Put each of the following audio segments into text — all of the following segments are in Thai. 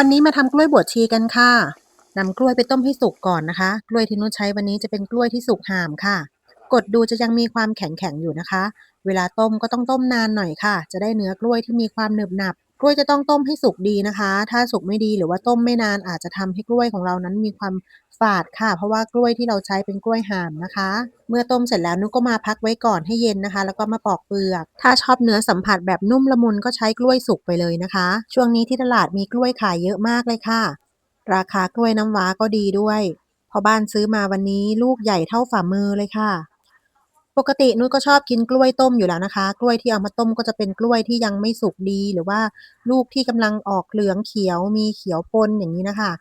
วันนี้มาทำกล้วยบวชชีกันค่ะนำกล้วยไปต้มให้สุกก่อนนะคะ กล้วยที่นุชใช้วันนี้จะเป็นกล้วยที่สุกห่ามค่ะ กดดูจะยังมีความแข็งแข็งอยู่นะคะ เวลาต้มก็ต้องต้มนานหน่อยค่ะ จะได้เนื้อกล้วยที่มีความหนึบหนับ กล้วยจะต้องต้มให้สุกดีนะคะ ถ้าสุกไม่ดีหรือว่าต้มไม่นานอาจจะทำให้กล้วยของเรานั้นมีความฝาดค่ะ เพราะว่ากล้วยที่เราใช้เป็นกล้วยห่ามนะคะ เมื่อต้มเสร็จแล้วนุชก็มาพักไว้ก่อนให้เย็นนะคะ แล้วก็มาปอกเปลือก ถ้าชอบเนื้อสัมผัสแบบนุ่มละมุนก็ใช้กล้วยสุกไปเลยนะคะ ช่วงนี้ที่ตลาดมีกล้วยขายเยอะมากเลยค่ะ ราคากล้วยน้ำว้าก็ดีด้วยพอบ้านซื้อมาวันนี้ลูกใหญ่เท่าฝ่ามือเลยค่ะ ปกตินุ้ยก็ชอบกินกล้วยต้มอยู่แล้วนะคะ กล้วยที่เอามาต้มก็จะเป็นกล้วยที่ยังไม่สุกดี หรือว่าลูกที่กำลังออกเหลืองเขียวมีเขียวปนอย่างนี้นะคะ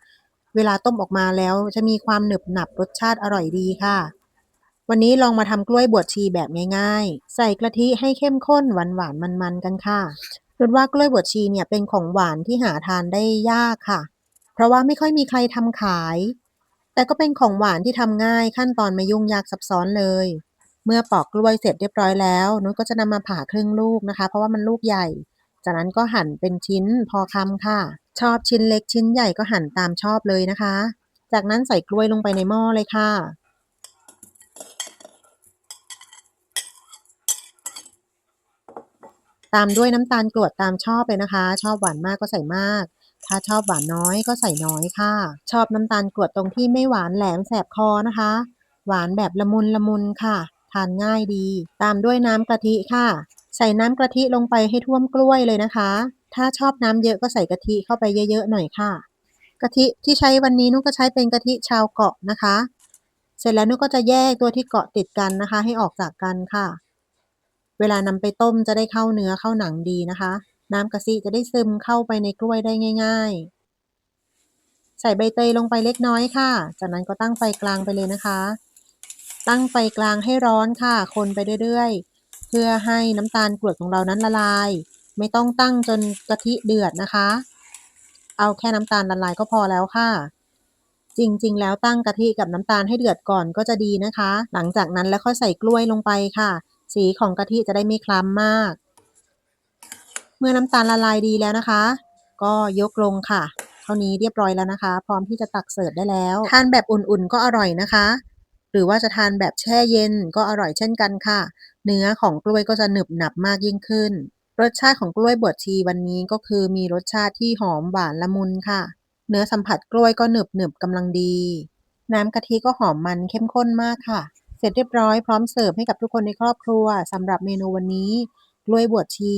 เวลาต้มออกมาแล้วจะมีความหนึบหนับรสชาติอร่อยดีค่ะ วันนี้ลองมาทำกล้วยบวชชีแบบง่ายๆ ใส่กะทิให้เข้มข้นหวานๆมันๆกันค่ะคิดว่ากล้วยบวชชีเนี่ยเป็นของหวานที่หาทานได้ยากค่ะ เพราะว่าไม่ค่อยมีใครทำขาย แต่ก็เป็นของหวานที่ทำง่ายขั้นตอนไม่ยุ่งยากซับซ้อนเลย เมื่อปอกกล้วยเสร็จเรียบร้อยแล้วนุ้ยก็จะนำมาผ่าครึ่งลูกนะคะ เพราะว่ามันลูกใหญ่ จากนั้นก็หั่นเป็นชิ้นพอคำค่ะ ชอบชิ้นเล็กชิ้นใหญ่ก็หั่นตามชอบเลยนะคะ จากนั้นใส่กล้วยลงไปในหม้อเลยค่ะตามด้วยน้ำตาลกรวดตามชอบเลยนะคะ ชอบหวานมากก็ใส่มาก ถ้าชอบหวานน้อยก็ใส่น้อยค่ะ ชอบน้ำตาลกรวดตรงที่ไม่หวานแหลมแสบคอนะคะ หวานแบบละมุนละมุนค่ะ ทานง่ายดี ตามด้วยน้ำกะทิค่ะ ใส่น้ำกะทิลงไปให้ท่วมกล้วยเลยนะคะ ถ้าชอบน้ำเยอะก็ใส่กะทิเข้าไปเยอะๆหน่อยค่ะ กะทิที่ใช้วันนี้นุกก็ใช้เป็นกะทิชาวเกาะนะคะ เสร็จแล้วนุกก็จะแยกตัวที่เกาะติดกันนะคะ ให้ออกจากกันค่ะ เวลานำไปต้มจะได้เข้าเนื้อเข้าหนังดีนะคะ น้ำกะทิจะได้ซึมเข้าไปในกล้วยได้ง่าย ๆใส่ใบเตยลงไปเล็กน้อยค่ะ จากนั้นก็ตั้งไฟกลางไปเลยนะคะ ตั้งไฟกลางให้ร้อนค่ะ คนไปเรื่อยๆ เพื่อให้น้ำตาลกรวดของเรานั้นละลาย ไม่ต้องตั้งจนกะทิเดือดนะคะ เอาแค่น้ำตาลละลายก็พอแล้วค่ะ จริงๆ แล้วตั้งกะทิกับน้ำตาลให้เดือดก่อนก็จะดีนะคะ หลังจากนั้นแล้วค่อยใส่กล้วยลงไปค่ะ สีของกะทิจะได้ไม่คล้ำมาก เมื่อน้ำตาลละลายดีแล้วนะคะ ก็ยกลงค่ะเท่านี้เรียบร้อยแล้วนะคะ พร้อมที่จะตักเสิร์ฟได้แล้ว ทานแบบอุ่นๆก็อร่อยนะคะ หรือว่าจะทานแบบแช่เย็นก็อร่อยเช่นกันค่ะ เนื้อของกล้วยก็จะหนึบหนับมากยิ่งขึ้น รสชาติของกล้วยบวชชีวันนี้ก็คือมีรสชาติที่หอมหวานละมุนค่ะ เนื้อสัมผัสกล้วยก็หนึบหนึบกำลังดี น้ำกะทิก็หอมมันเข้มข้นมากค่ะ เสร็จเรียบร้อยพร้อมเสิร์ฟให้กับทุกคนในครอบครัวสำหรับเมนูวันนี้ กล้วยบวชชี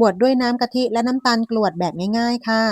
บวชด้วยน้ำกะทิและน้ำตาลกรวดแบบง่าย ๆ ค่ะ